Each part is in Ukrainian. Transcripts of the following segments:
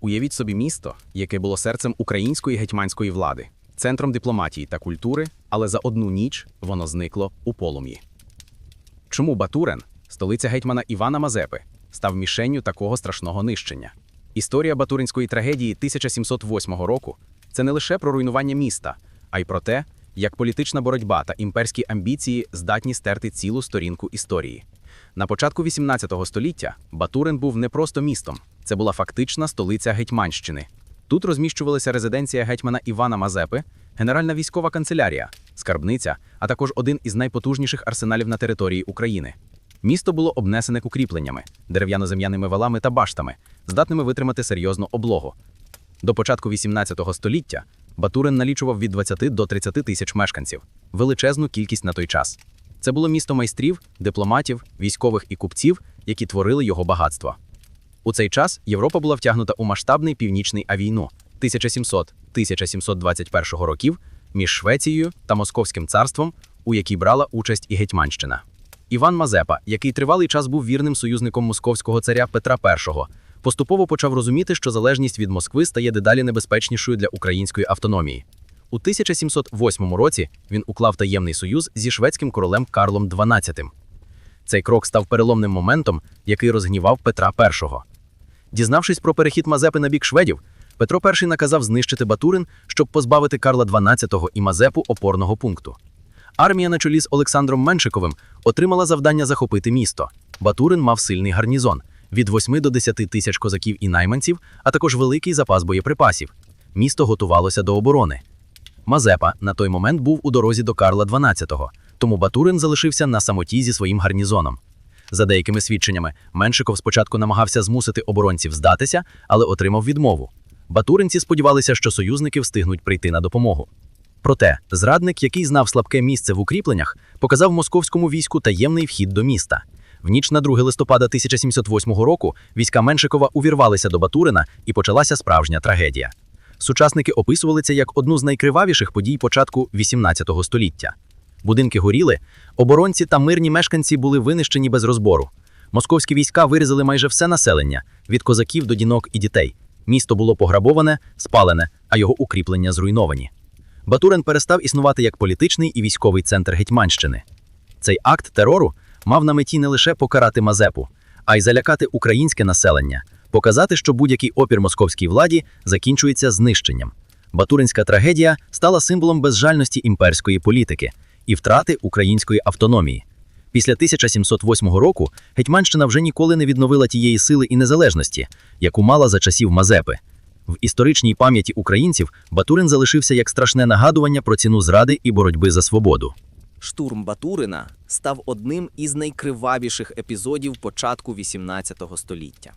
Уявіть собі місто, яке було серцем української гетьманської влади, центром дипломатії та культури, але за одну ніч воно зникло у полум'ї. Чому Батурин, столиця гетьмана Івана Мазепи, став мішенню такого страшного нищення? Історія Батуринської трагедії 1708 року це не лише про руйнування міста, а й про те, як політична боротьба та імперські амбіції здатні стерти цілу сторінку історії. На початку 18 століття Батурин був не просто містом, це була фактична столиця Гетьманщини. Тут розміщувалася резиденція гетьмана Івана Мазепи, генеральна військова канцелярія, скарбниця, а також один із найпотужніших арсеналів на території України. Місто було обнесене укріпленнями, дерев'яно-зем'яними валами та баштами, здатними витримати серйозну облогу. До початку 18 століття Батурин налічував від 20 до 30 тисяч мешканців, величезну кількість на той час. Це було місто майстрів, дипломатів, військових і купців, які творили його багатство. У цей час Європа була втягнута у масштабний північний авійну 1700-1721 років між Швецією та Московським царством, у якій брала участь і Гетьманщина. Іван Мазепа, який тривалий час був вірним союзником московського царя Петра І, поступово почав розуміти, що залежність від Москви стає дедалі небезпечнішою для української автономії. У 1708 році він уклав таємний союз зі шведським королем Карлом XII. Цей крок став переломним моментом, який розгнівав Петра І. Дізнавшись про перехід Мазепи на бік шведів, Петро І наказав знищити Батурин, щоб позбавити Карла XII і Мазепу опорного пункту. Армія на чолі з Олександром Меншиковим отримала завдання захопити місто. Батурин мав сильний гарнізон від 8 до 10 тисяч козаків і найманців, а також великий запас боєприпасів. Місто готувалося до оборони. Мазепа на той момент був у дорозі до Карла XII, тому Батурин залишився на самоті зі своїм гарнізоном. За деякими свідченнями, Меншиков спочатку намагався змусити оборонців здатися, але отримав відмову. Батуринці сподівалися, що союзники встигнуть прийти на допомогу. Проте зрадник, який знав слабке місце в укріпленнях, показав московському війську таємний вхід до міста. В ніч на 2 листопада 1708 року війська Меншикова увірвалися до Батурина і почалася справжня трагедія. Сучасники описували це як одну з найкривавіших подій початку XVIII століття. Будинки горіли, оборонці та мирні мешканці були винищені без розбору. Московські війська вирізали майже все населення від козаків до дінок і дітей. Місто було пограбоване, спалене, а його укріплення зруйновані. Батурин перестав існувати як політичний і військовий центр Гетьманщини. Цей акт терору мав на меті не лише покарати Мазепу, а й залякати українське населення, показати, що будь-який опір московській владі закінчується знищенням. Батуринська трагедія стала символом безжальності імперської політики і втрати української автономії. Після 1708 року Гетьманщина вже ніколи не відновила тієї сили і незалежності, яку мала за часів Мазепи. В історичній пам'яті українців Батурин залишився як страшне нагадування про ціну зради і боротьби за свободу. Штурм Батурина став одним із найкривавіших епізодів початку XVIII століття.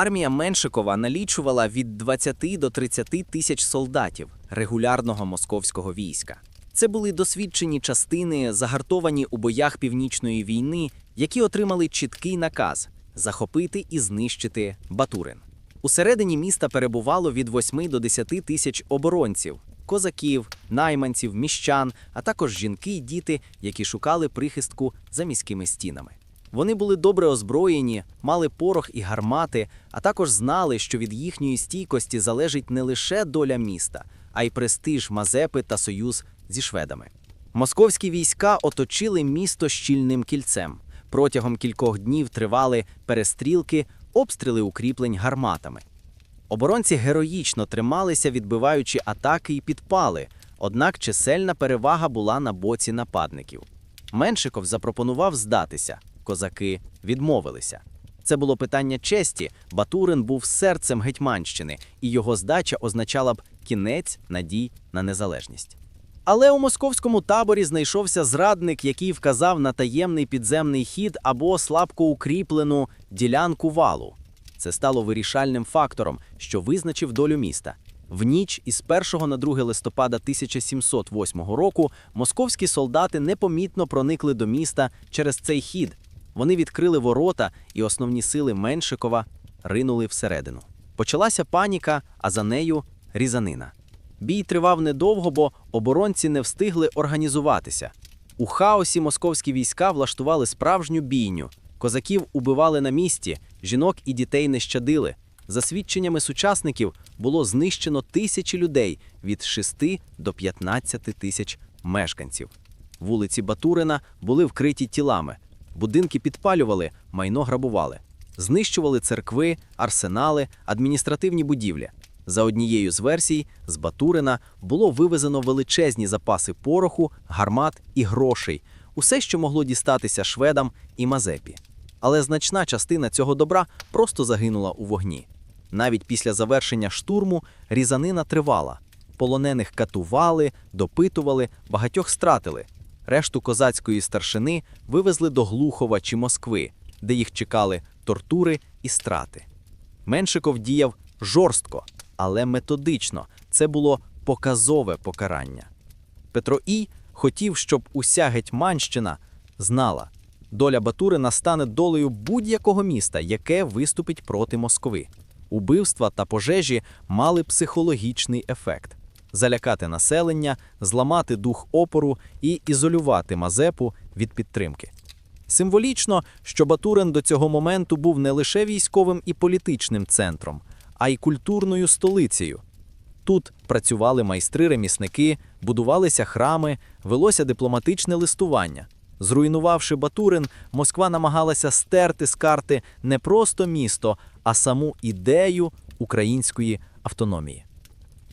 Армія Меншикова налічувала від 20 до 30 тисяч солдатів регулярного московського війська. Це були досвідчені частини, загартовані у боях Північної війни, які отримали чіткий наказ захопити і знищити Батурин. Усередині міста перебувало від 8 до 10 тисяч оборонців, козаків, найманців, міщан, а також жінки й діти, які шукали прихистку за міськими стінами. Вони були добре озброєні, мали порох і гармати, а також знали, що від їхньої стійкості залежить не лише доля міста, а й престиж Мазепи та союз зі шведами. Московські війська оточили місто щільним кільцем. Протягом кількох днів тривали перестрілки, обстріли укріплень гарматами. Оборонці героїчно трималися, відбиваючи атаки і підпали, однак чисельна перевага була на боці нападників. Меншиков запропонував здатися, козаки відмовилися. Це було питання честі. Батурин був серцем Гетьманщини, і його здача означала б кінець надій на незалежність. Але у московському таборі знайшовся зрадник, який вказав на таємний підземний хід або слабко укріплену ділянку валу. Це стало вирішальним фактором, що визначив долю міста. В ніч із 1 на 2 листопада 1708 року московські солдати непомітно проникли до міста через цей хід. Вони відкрили ворота, і основні сили Меншикова ринули всередину. Почалася паніка, а за нею різанина. Бій тривав недовго, бо оборонці не встигли організуватися. У хаосі московські війська влаштували справжню бійню. Козаків убивали на місці, жінок і дітей не щадили. За свідченнями сучасників було знищено тисячі людей від 6 до 15 тисяч мешканців. Вулиці Батурина були вкриті тілами, будинки підпалювали, майно грабували, знищували церкви, арсенали, адміністративні будівлі. За однією з версій, з Батурина було вивезено величезні запаси пороху, гармат і грошей, усе, що могло дістатися шведам і Мазепі. Але значна частина цього добра просто загинула у вогні. Навіть після завершення штурму різанина тривала. Полонених катували, допитували, багатьох стратили. Решту козацької старшини вивезли до Глухова чи Москви, де їх чекали тортури і страти. Меншиков діяв жорстко, але методично. Це було показове покарання. Петро І хотів, щоб уся Гетьманщина знала, доля Батурина стане долею будь-якого міста, яке виступить проти Москви. Убивства та пожежі мали психологічний ефект залякати населення, зламати дух опору і ізолювати Мазепу від підтримки. Символічно, що Батурин до цього моменту був не лише військовим і політичним центром, а й культурною столицею. Тут працювали майстри-ремісники, будувалися храми, велося дипломатичне листування. Зруйнувавши Батурин, Москва намагалася стерти з карти не просто місто, а саму ідею української автономії.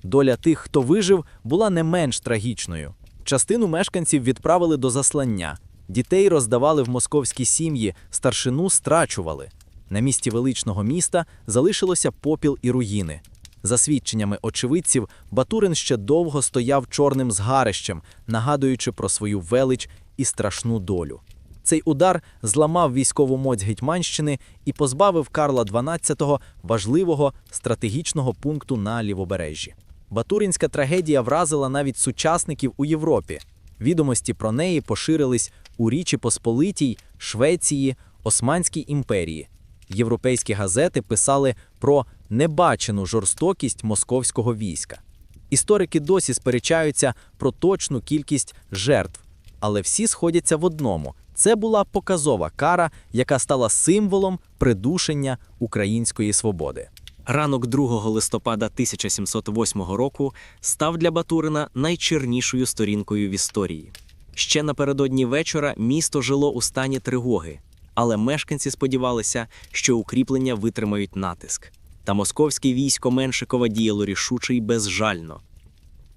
Доля тих, хто вижив, була не менш трагічною. Частину мешканців відправили до заслання, дітей роздавали в московські сім'ї, старшину страчували. На місці величного міста залишилося попіл і руїни. За свідченнями очевидців, Батурин ще довго стояв чорним згарищем, нагадуючи про свою велич і страшну долю. Цей удар зламав військову моць Гетьманщини і позбавив Карла XII важливого стратегічного пункту на лівобережжі. Батуринська трагедія вразила навіть сучасників у Європі. Відомості про неї поширились у Річі Посполитій, Швеції, Османській імперії. Європейські газети писали про небачену жорстокість московського війська. Історики досі сперечаються про точну кількість жертв, але всі сходяться в одному: це була показова кара, яка стала символом придушення української свободи. Ранок 2 листопада 1708 року став для Батурина найчернішою сторінкою в історії. Ще напередодні вечора місто жило у стані тривоги, але мешканці сподівалися, що укріплення витримають натиск. Та московське військо Меншикова діяло рішуче й безжально.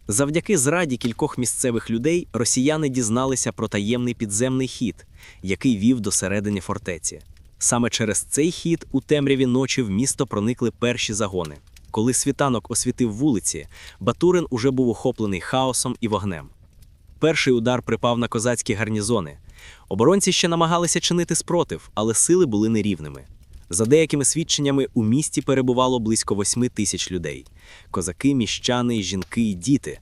Завдяки зраді кількох місцевих людей росіяни дізналися про таємний підземний хід, який вів до середини фортеці. Саме через цей хід у темряві ночі в місто проникли перші загони. Коли світанок освітив вулиці, Батурин уже був охоплений хаосом і вогнем. Перший удар припав на козацькі гарнізони. Оборонці ще намагалися чинити спротив, але сили були нерівними. За деякими свідченнями, у місті перебувало близько восьми тисяч людей: козаки, міщани, жінки і діти.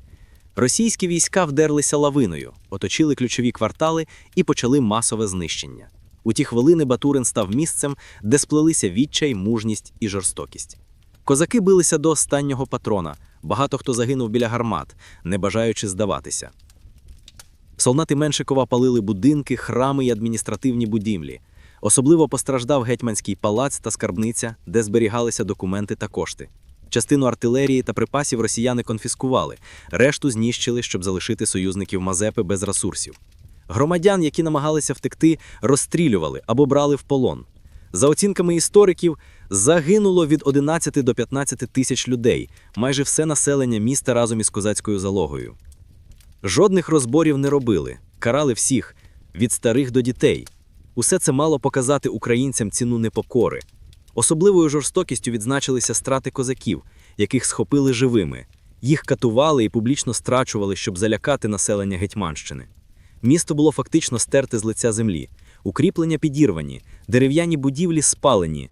Російські війська вдерлися лавиною, оточили ключові квартали і почали масове знищення. У ті хвилини Батурин став місцем, де сплелися відчай, мужність і жорстокість. Козаки билися до останнього патрона. Багато хто загинув біля гармат, не бажаючи здаватися. Солдати Меншикова палили будинки, храми і адміністративні будівлі. Особливо постраждав гетьманський палац та скарбниця, де зберігалися документи та кошти. Частину артилерії та припасів росіяни конфіскували, решту знищили, щоб залишити союзників Мазепи без ресурсів. Громадян, які намагалися втекти, розстрілювали або брали в полон. За оцінками істориків, загинуло від 11 до 15 тисяч людей, майже все населення міста разом із козацькою залогою. Жодних розборів не робили, карали всіх, від старих до дітей. Усе це мало показати українцям ціну непокори. Особливою жорстокістю відзначилися страти козаків, яких схопили живими. Їх катували і публічно страчували, щоб залякати населення Гетьманщини. Місто було фактично стерте з лиця землі, укріплення підірвані, дерев'яні будівлі спалені,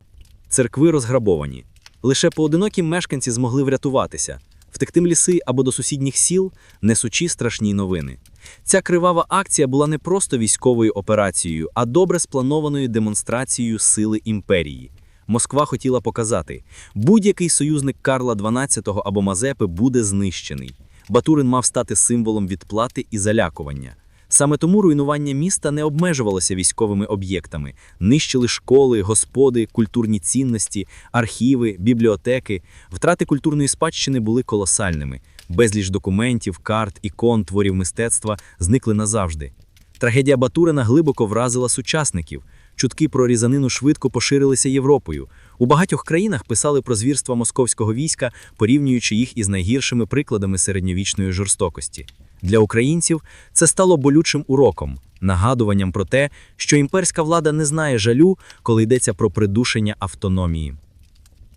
церкви розграбовані. Лише поодинокі мешканці змогли врятуватися, втекти в ліси або до сусідніх сіл, несучи страшні новини. Ця кривава акція була не просто військовою операцією, а добре спланованою демонстрацією сили імперії. Москва хотіла показати, будь-який союзник Карла XII або Мазепи буде знищений. Батурин мав стати символом відплати і залякування. Саме тому руйнування міста не обмежувалося військовими об'єктами, нищили школи, господи, культурні цінності, архіви, бібліотеки. Втрати культурної спадщини були колосальними. Безліч документів, карт, ікон, творів мистецтва зникли назавжди. Трагедія Батурина глибоко вразила сучасників. Чутки про різанину швидко поширилися Європою. У багатьох країнах писали про звірства московського війська, порівнюючи їх із найгіршими прикладами середньовічної жорстокості. Для українців це стало болючим уроком, нагадуванням про те, що імперська влада не знає жалю, коли йдеться про придушення автономії.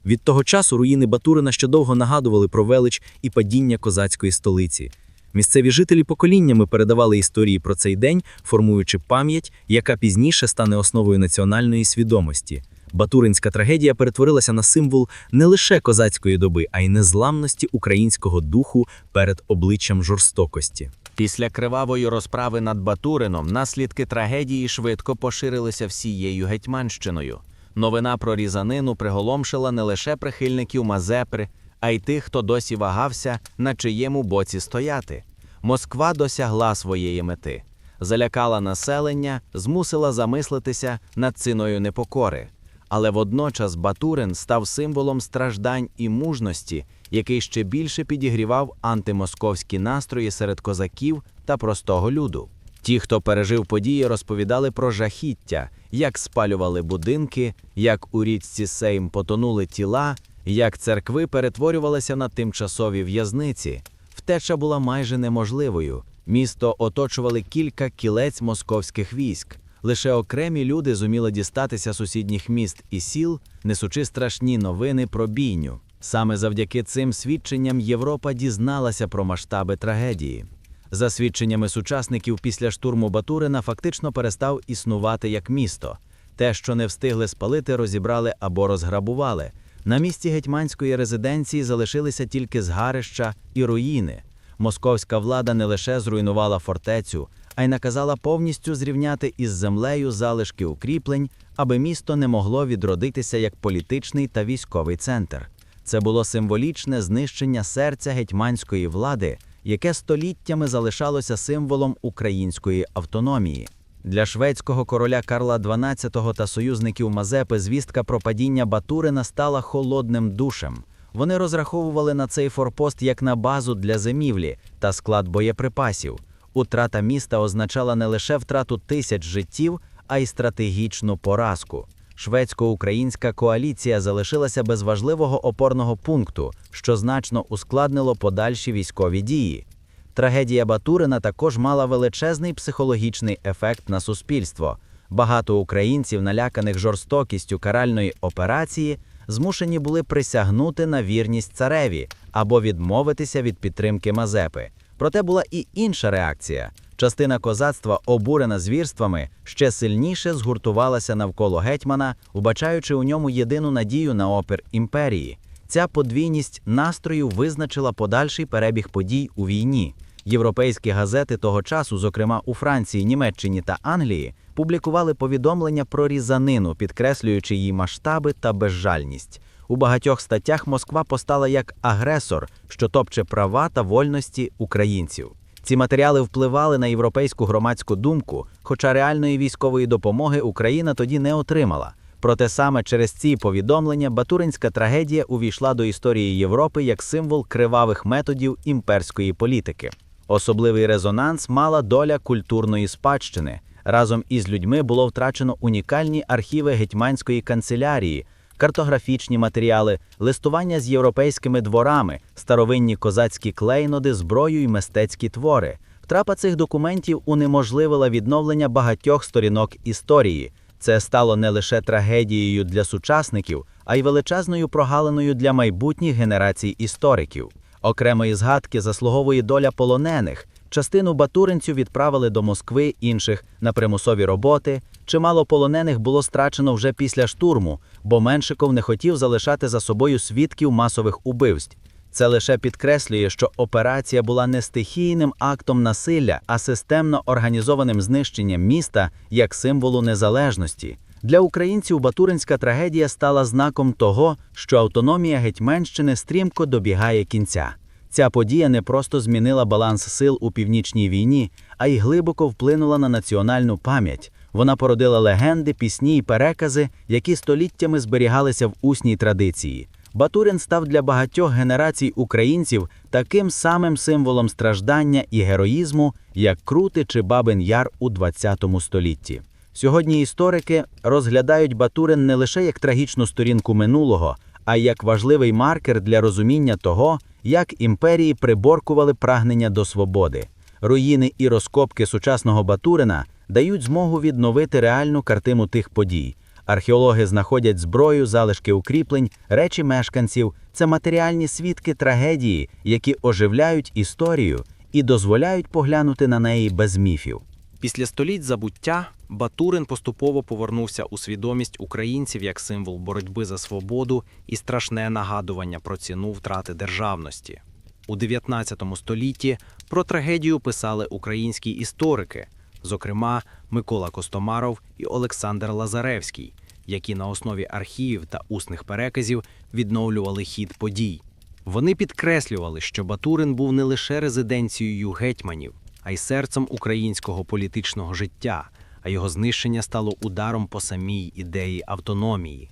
Від того часу руїни Батурина ще довго нагадували про велич і падіння козацької столиці. Місцеві жителі поколіннями передавали історії про цей день, формуючи пам'ять, яка пізніше стане основою національної свідомості. Батуринська трагедія перетворилася на символ не лише козацької доби, а й незламності українського духу перед обличчям жорстокості. Після кривавої розправи над Батурином наслідки трагедії швидко поширилися всією Гетьманщиною. Новина про різанину приголомшила не лише прихильників Мазепри, а й тих, хто досі вагався, на чиєму боці стояти. Москва досягла своєї мети, залякала населення, змусила замислитися над ціною непокори. Але водночас Батурин став символом страждань і мужності, який ще більше підігрівав антимосковські настрої серед козаків та простого люду. Ті, хто пережив події, розповідали про жахіття, як спалювали будинки, як у річці Сейм потонули тіла, як церкви перетворювалися на тимчасові в'язниці. Втеча була майже неможливою. Місто оточували кілька кілець московських військ. Лише окремі люди зуміли дістатися сусідніх міст і сіл, несучи страшні новини про бійню. Саме завдяки цим свідченням Європа дізналася про масштаби трагедії. За свідченнями сучасників, після штурму Батурина фактично перестав існувати як місто. Те, що не встигли спалити, розібрали або розграбували. На місці гетьманської резиденції залишилися тільки згарища і руїни. Московська влада не лише зруйнувала фортецю, а й наказала повністю зрівняти із землею залишки укріплень, аби місто не могло відродитися як політичний та військовий центр. Це було символічне знищення серця гетьманської влади, яке століттями залишалося символом української автономії. Для шведського короля Карла XII та союзників Мазепи звістка про падіння Батурина стала холодним душем. Вони розраховували на цей форпост як на базу для зимівлі та склад боєприпасів. Утрата міста означала не лише втрату тисяч життів, а й стратегічну поразку. Шведсько-українська коаліція залишилася без важливого опорного пункту, що значно ускладнило подальші військові дії. Трагедія Батурина також мала величезний психологічний ефект на суспільство. Багато українців, наляканих жорстокістю каральної операції, змушені були присягнути на вірність цареві або відмовитися від підтримки Мазепи. Проте була і інша реакція. Частина козацтва, обурена звірствами, ще сильніше згуртувалася навколо гетьмана, убачаючи у ньому єдину надію на опір імперії. Ця подвійність настрою визначила подальший перебіг подій у війні. Європейські газети того часу, зокрема у Франції, Німеччині та Англії, публікували повідомлення про різанину, підкреслюючи її масштаби та безжальність. У багатьох статтях Москва постала як агресор, що топче права та вольності українців. Ці матеріали впливали на європейську громадську думку, хоча реальної військової допомоги Україна тоді не отримала. Проте саме через ці повідомлення Батуринська трагедія увійшла до історії Європи як символ кривавих методів імперської політики. Особливий резонанс мала доля культурної спадщини. Разом із людьми було втрачено унікальні архіви гетьманської канцелярії, картографічні матеріали, листування з європейськими дворами, старовинні козацькі клейноди, зброю й мистецькі твори. Втрапа цих документів унеможливила відновлення багатьох сторінок історії. Це стало не лише трагедією для сучасників, а й величезною прогалиною для майбутніх генерацій істориків. Окремої згадки заслуговує доля полонених. Частину батуринців відправили до Москви, інших на примусові роботи. Чимало полонених було страчено вже після штурму, бо Меншиков не хотів залишати за собою свідків масових убивств. Це лише підкреслює, що операція була не стихійним актом насилля, а системно організованим знищенням міста як символу незалежності. Для українців Батуринська трагедія стала знаком того, що автономія Гетьманщини стрімко добігає кінця. Ця подія не просто змінила баланс сил у північній війні, а й глибоко вплинула на національну пам'ять. Вона породила легенди, пісні й перекази, які століттями зберігалися в усній традиції. Батурин став для багатьох генерацій українців таким самим символом страждання і героїзму, як Крути чи Бабин Яр у ХХ столітті. Сьогодні історики розглядають Батурин не лише як трагічну сторінку минулого, а як важливий маркер для розуміння того, як імперії приборкували прагнення до свободи. Руїни і розкопки сучасного Батурина дають змогу відновити реальну картину тих подій. Археологи знаходять зброю, залишки укріплень, речі мешканців. Це матеріальні свідки трагедії, які оживляють історію і дозволяють поглянути на неї без міфів. Після століть забуття Батурин поступово повернувся у свідомість українців як символ боротьби за свободу і страшне нагадування про ціну втрати державності. У 19 столітті про трагедію писали українські історики, зокрема Микола Костомаров і Олександр Лазаревський, які на основі архівів та усних переказів відновлювали хід подій. Вони підкреслювали, що Батурин був не лише резиденцією гетьманів, а й серцем українського політичного життя, а його знищення стало ударом по самій ідеї автономії.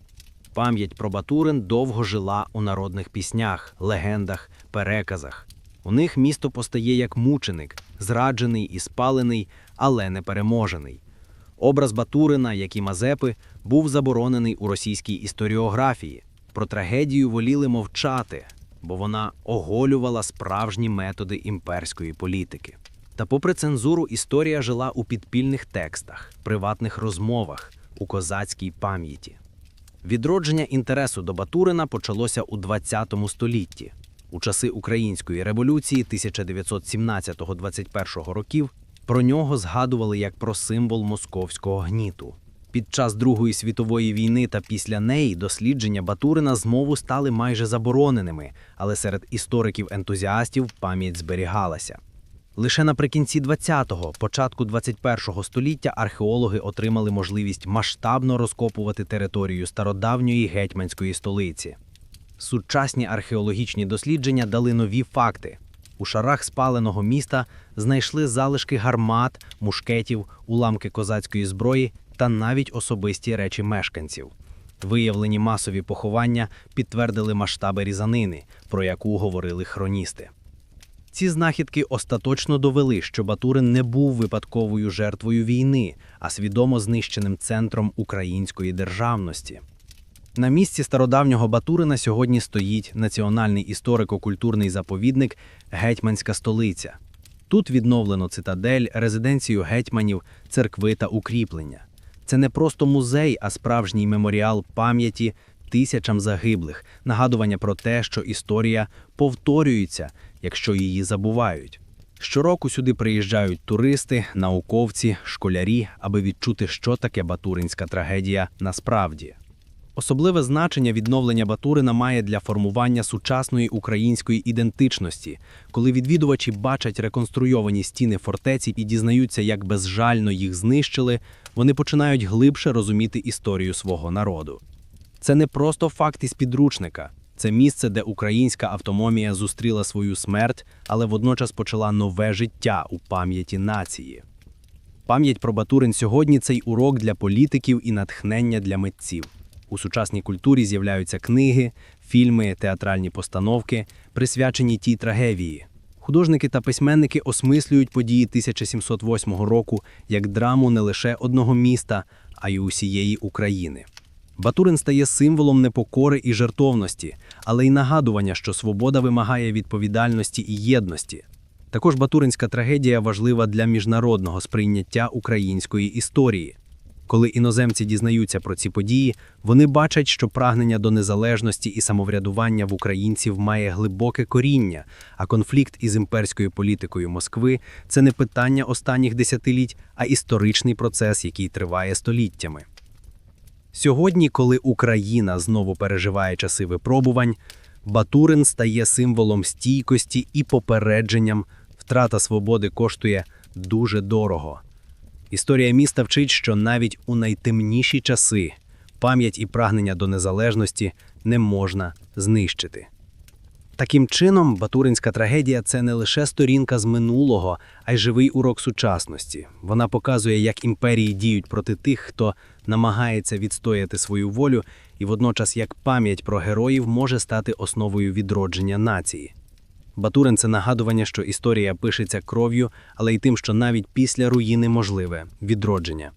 Пам'ять про Батурин довго жила у народних піснях, легендах, переказах. У них місто постає як мученик, зраджений і спалений, але не переможений. Образ Батурина, як і Мазепи, був заборонений у російській історіографії. Про трагедію воліли мовчати, бо вона оголювала справжні методи імперської політики. Та попри цензуру, історія жила у підпільних текстах, приватних розмовах, у козацькій пам'яті. Відродження інтересу до Батурина почалося у ХХ столітті. У часи Української революції 1917-21 років про нього згадували як про символ московського гніту. Під час Другої світової війни та після неї дослідження Батурина знову стали майже забороненими, але серед істориків-ентузіастів пам'ять зберігалася. Лише наприкінці 20-го, початку 21-го століття археологи отримали можливість масштабно розкопувати територію стародавньої гетьманської столиці. Сучасні археологічні дослідження дали нові факти. У шарах спаленого міста знайшли залишки гармат, мушкетів, уламки козацької зброї та навіть особисті речі мешканців. Виявлені масові поховання підтвердили масштаби різанини, про яку говорили хроністи. Ці знахідки остаточно довели, що Батурин не був випадковою жертвою війни, а свідомо знищеним центром української державності. На місці стародавнього Батурина сьогодні стоїть національний історико-культурний заповідник Гетьманська столиця. Тут відновлено цитадель, резиденцію гетьманів, церкви та укріплення. Це не просто музей, а справжній меморіал пам'яті тисячам загиблих, нагадування про те, що історія повторюється, якщо її забувають. Щороку сюди приїжджають туристи, науковці, школярі, аби відчути, що таке батуринська трагедія насправді. Особливе значення відновлення Батурина має для формування сучасної української ідентичності, коли відвідувачі бачать реконструйовані стіни фортеці і дізнаються, як безжально їх знищили, вони починають глибше розуміти історію свого народу. Це не просто факт із підручника, це місце, де українська автономія зустріла свою смерть, але водночас почала нове життя у пам'яті нації. Пам'ять про Батурин сьогодні цей урок для політиків і натхнення для митців. У сучасній культурі з'являються книги, фільми, театральні постановки, присвячені тій трагедії. Художники та письменники осмислюють події 1708 року як драму не лише одного міста, а й усієї України. Батурин стає символом непокори і жертовності, але й нагадування, що свобода вимагає відповідальності і єдності. Також батуринська трагедія важлива для міжнародного сприйняття української історії. Коли іноземці дізнаються про ці події, вони бачать, що прагнення до незалежності і самоврядування в українців має глибоке коріння, а конфлікт із імперською політикою Москви це не питання останніх десятиліть, а історичний процес, який триває століттями. Сьогодні, коли Україна знову переживає часи випробувань, Батурин стає символом стійкості і попередженням, втрата свободи коштує дуже дорого. Історія міста вчить, що навіть у найтемніші часи пам'ять і прагнення до незалежності не можна знищити. Таким чином, Батуринська трагедія це не лише сторінка з минулого, а й живий урок сучасності. Вона показує, як імперії діють проти тих, хто намагається відстояти свою волю, і водночас як пам'ять про героїв може стати основою відродження нації. Батурин це нагадування, що історія пишеться кров'ю, але й тим, що навіть після руїни можливе відродження.